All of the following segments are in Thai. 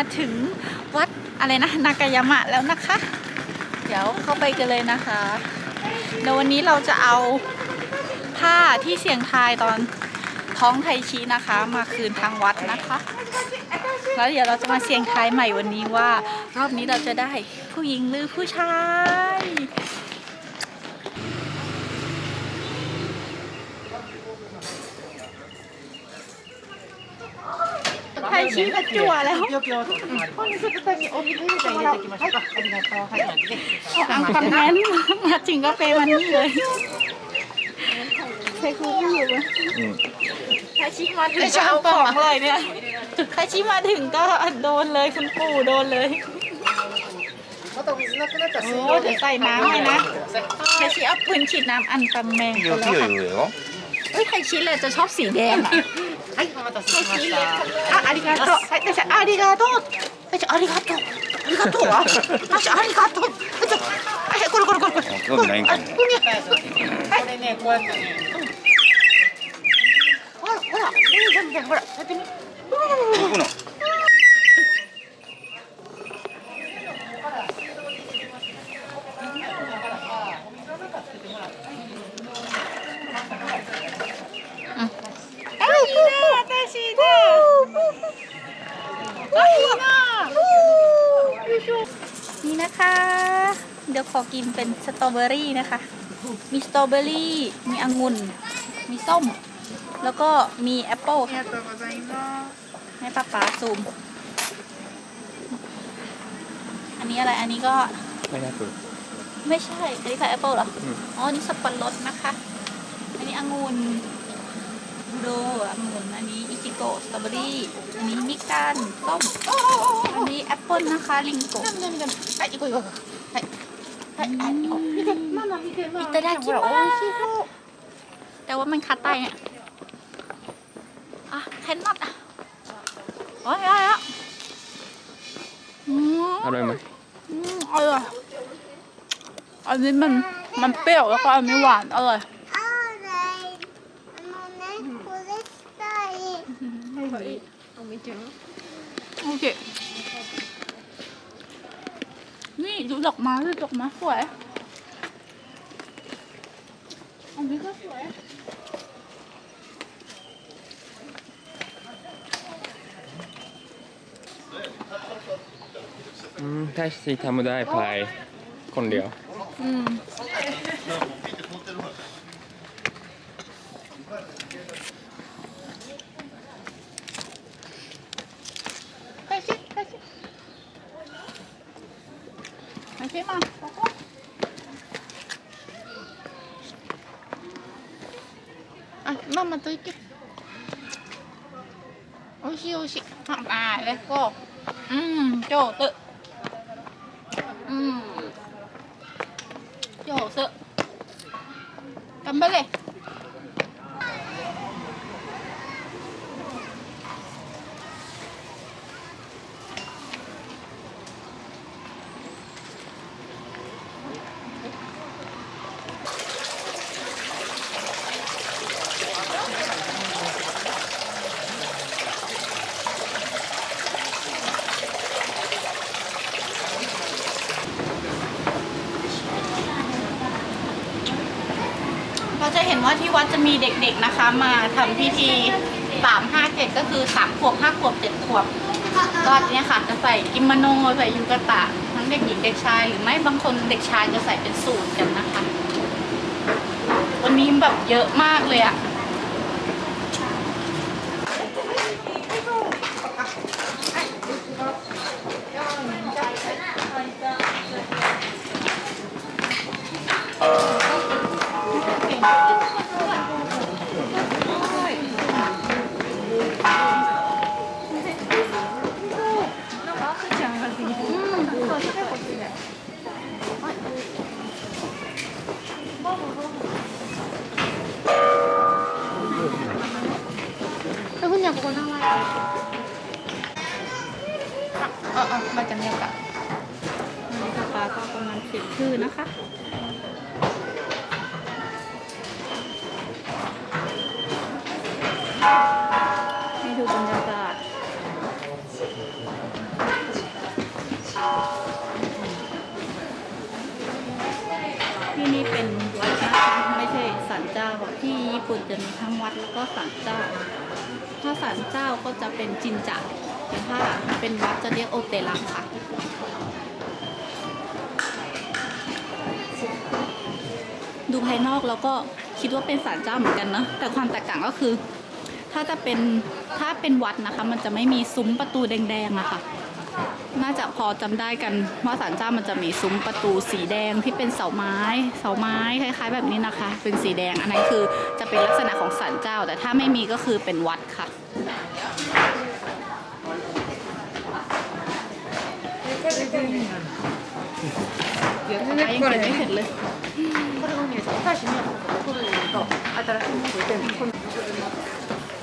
มาถึงวัดอะไรนะนากายามะแล้วนะคะ เดี๋ยวเข้าไปกันเลยนะคะเดี๋ยววันนี้เราจะเอาผ้าที่เสียงทายตอนท้องไทยชีนะคะ มาคืนทางวัดนะคะแล้วเดี๋ยวเราจะมาเสียงทายใหม่วันนี้ว่า รอบนี้เราจะได้ผู้หญิงหรือผู้ชาย ไทยชีก็จั่วแล้ว 本日豚にお水入れて入れていきましょうか。ありがとう。はい、で、 เอาคำนั้นมาถึงก็เปมันนี่เลยใครคือผู้อยู่ไหมใครชิมาถึงก็เอาของเลยเนี่ยใครชิมาถึงก็โดนเลยคุณปู่โดนเลย またお水なくなったら水 โอ้ 道 เดี๋ยว で。 ใส่น้ำให้นะใครชิเอาปืนฉีดน้ำอันตำแมง いい ไป よ、 แล้ว いいよ、 ค่ะ いいよ。 เอ้ยใครชิเลยจะชอบสีแดงอะ はい、お待たせしました。あ、ありがとう。はい、私ありがとう。私ありがとう。ありがとう。私ありがとう。私はい、これこれこれこれ。興味ないんか。これね、こうやってね。ほら、ほら、お兄ちゃんみたいにほら、やってみ。 นะคะ เดี๋ยวขอกินเป็นสตรอเบอรี่นะคะ มีสตรอเบอรี่ มีองุ่น มีส้ม แล้วก็มีแอปเปิ้ลให้ป้าป๋าซูม อันนี้อะไร อันนี้ก็ ไม่ได้ไม่ใช่ อันนี้ค่แอปเปิ้ลเหรอ อ๋อนี่สับปะรดนะคะ อันนี้องุ่น ดูองุ่น อันนี้ โกะสตรอเบอรี่ อันนี้มิกันส้ม อันนี้แอปเปิลนะคะ ลิงโกะ はい、行こう行こう。はい。はい、はい、行こう。見て、ママ見て、ママ。いただきますほら、美味しそう。 แต่ว่ามันคัดใต้เนี่ยอ่ะแคนนอตอ่ะโอ้ยอะไรอ่ะอืม あれうまい。 อืมอร่อยอันนี้มันมันเปรี้ยวแล้วก็อันนี้หวานอร่อย โอเค นี่ดูดอกไม้ดูดอกไม้สวยอันนี้ก็สวย อืม大してทำไม่ได้พายคนเดียว อืม กันไปเลย เราจะเห็น ว่าที่วัดจะมีเด็กๆนะคะ มาทำพิธีสามห้าเจ็ดก็คือสามขวบห้าขวบเจ็ดขวบก็เนี่ยค่ะจะใส่กิมโมโนใส่ยูกะตะ ทั้งเด็กหญิงเด็กชาย หรือไม่บางคนเด็กชายจะใส่เป็นสูทกันนะคะ วันนี้แบบเยอะมากเลยอะ เออๆมาจำเนียกันราคาก็ประมาณสิบชื่อนะคะให้ดูบรรยากาศที่นี่เป็นวัดนะคะไม่ใช่ศาลเจ้าที่ญี่ปุ่นจะมีทั้งวัดแล้วก็ศาลเจ้า ถ้าศาลเจ้าก็จะเป็นจินจะแต่ถ้าเป็นวัดจะเรียกโอเตลักค่ะดูภายนอกแล้วก็คิดว่าเป็นศาลเจ้าเหมือนกันนะแต่ความแตกต่างก็คือ ถ้าจะเป็นถ้าเป็นวัดนะคะ มันจะไม่มีซุ้มประตูแดงๆอะค่ะ น่าจะพอจำได้กันว่าศาลเจ้ามันจะมีซุ้มประตูสีแดงที่เป็นเสาไม้ เสาไม้คล้ายๆ แบบนี้นะคะ เป็นสีแดงอันนั้นคือจะเป็นลักษณะของศาลเจ้า แต่ถ้าไม่มีก็คือเป็นวัดค่ะ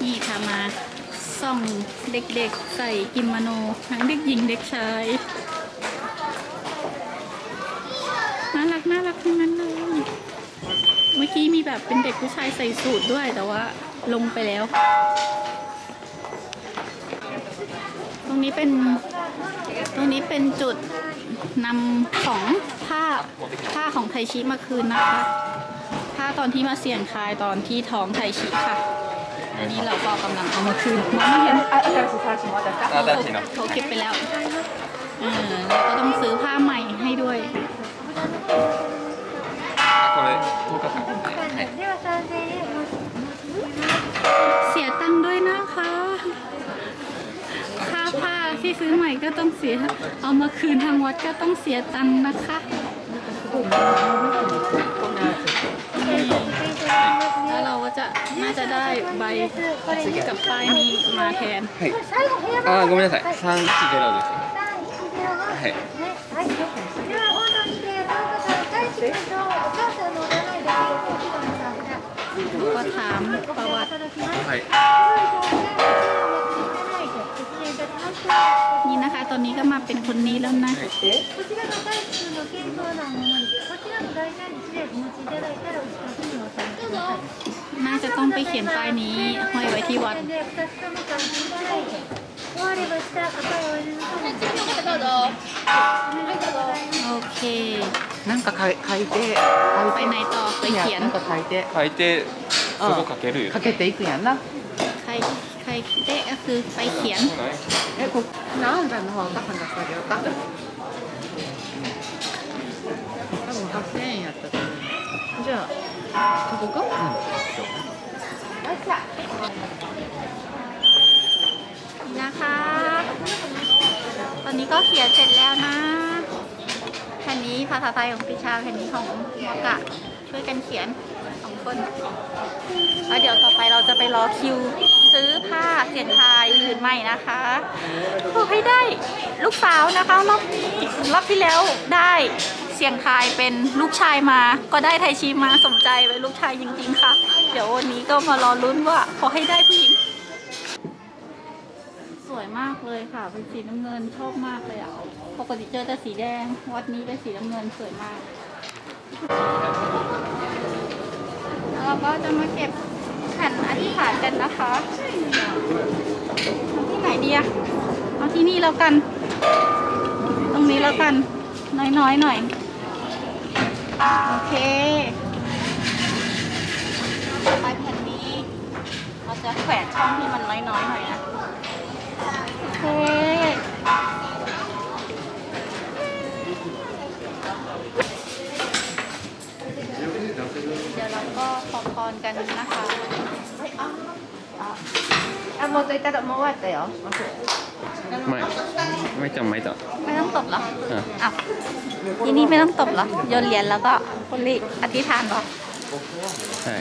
อียี่ทำมา ส่องเด็กๆ ใส่กิมโนทั้งเด็กหญิงเด็กชายน่ารักน่ารักทั้งนั้นเลยเมื่อกี้มีแบบเป็นเด็กผู้ชายใส่สูทด้วยแต่ว่าลงไปแล้ว ตรงนี้เป็นตรงนี้เป็นจุดนำของผ้าผ้าของไทชิมาคืนนะคะผ้าตอนที่มาเสี่ยงทายตอนที่ท้องไทชิค่ะ อันนี้เราก็กำลังเอามาคืนมองไม่เห็น あ新しい新しいのまた อ่าได้สิเนาะ เขาเก็บไปแล้ว เออเราก็ต้องซื้อผ้าใหม่ให้ด้วย これ10日間はい では3000円申し เสียตังค์ด้วยนะคะ ค่าผ้าที่ซื้อใหม่ก็ต้องเสีย เอามาคืนทางวัดก็ต้องเสียตังค์นะคะ แล้ว น่าจะได้ใบกับป้ายนี้มาแทน はい最後部屋あーごめんなさい310です310はいね、はい。では、本当にで、どうか大地君とお母さんのお名前で、おひとみさんが、 ก็ถามประวัติ いただきます。はい失礼いたしました。 นี่นะคะ ตอนนี้ก็มาเป็นคนนี้แล้วนะ こちらが大地君の健康なものです。こちらの大事な日でお持ちいただいたら、お近くにお納めください。 น่าจะต้องไปเขียนป้ายนี้ห้อยไว้ที่วัด で、二つとも買っていただいて、終わればした赤いお湯の方に。どうぞ。โอเค なんか書い書いて ไปไหนต่อไปเขียน なんか書いて書いてそこかけるよ書けていくんやんな ใครใครเตะก็คือไปเขียน えこなんだの方が話されようか多分8000円やったと思うじゃあ 그거 가? 응. นะคะ ตอนนี้ก็เขียนเสร็จแล้วนะแผ่นนี้ภาษาไทยของปิชาแผ่นนี้ของมอกะช่วยกันเขียนสองคนแล้วเดี๋ยวต่อไปเราจะไปรอคิว ซื้อผ้าเสียนทายหื่นใหม่นะคะขอให้ได้ลูกสาวนะคะรอบรอบที่แล้วได้ เสี่ยงทายเป็นลูกชายมา ก็ได้ไทยชีมาสมใจไว้ลูกชายจริงๆค่ะ เดี๋ยววันนี้ก็มารอลุ้นว่าขอให้ได้ผู้หญิง สวยมากเลยค่ะ เป็นสีน้ำเงินชอบมากเลยอะปกติเจอแต่สีแดง วัดนี้เป็นสีน้ำเงินสวยมากแล้วเราก็จะมาเก็บแผ่นอธิษฐานกันนะคะเอาที่ไหนดีอะเอาที่นี่แล้วกัน ตรงนี้แล้วกัน น้อยๆหน่อย โอเคต่อไปแผ่นนี้ เราจะแขวนช่องที่มันน้อยๆหน่อยนะ โอเค เดี๋ยวเราก็ขอพรกันนะคะ あ、もうといたらもう終わったよ。 ไม่ไม่จำไม่ต่อไม่ต้องตบเหรออะอ้าวที่นี่ไม่ต้องตบเหรอโยนเหรียญแล้วก็คนลิอธิษฐานเหรอใช่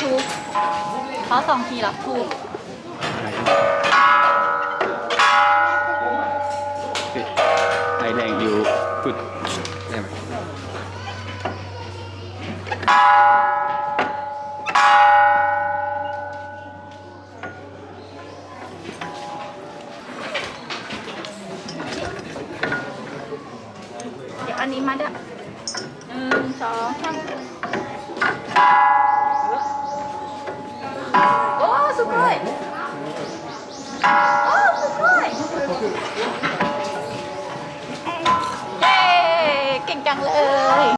ทูบเขาสองทีเหรอทู อันนี้มาด้ะหนึ่งสองสามโอ้สุดยโอ้สุดยอดเย้เก่งจังเลย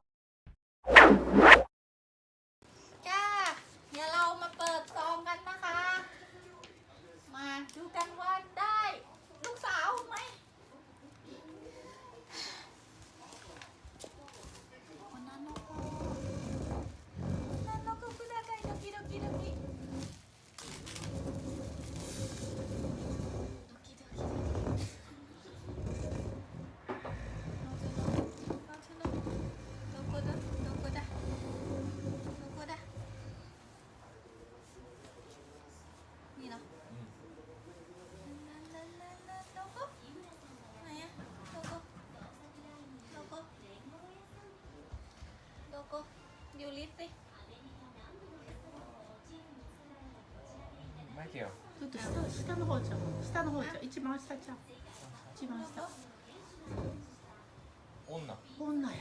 けよ。ちょっと下下の方ちゃう。下の方ちゃう。一番下ちゃう。一番下。女。女や。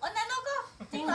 女の子？っていうの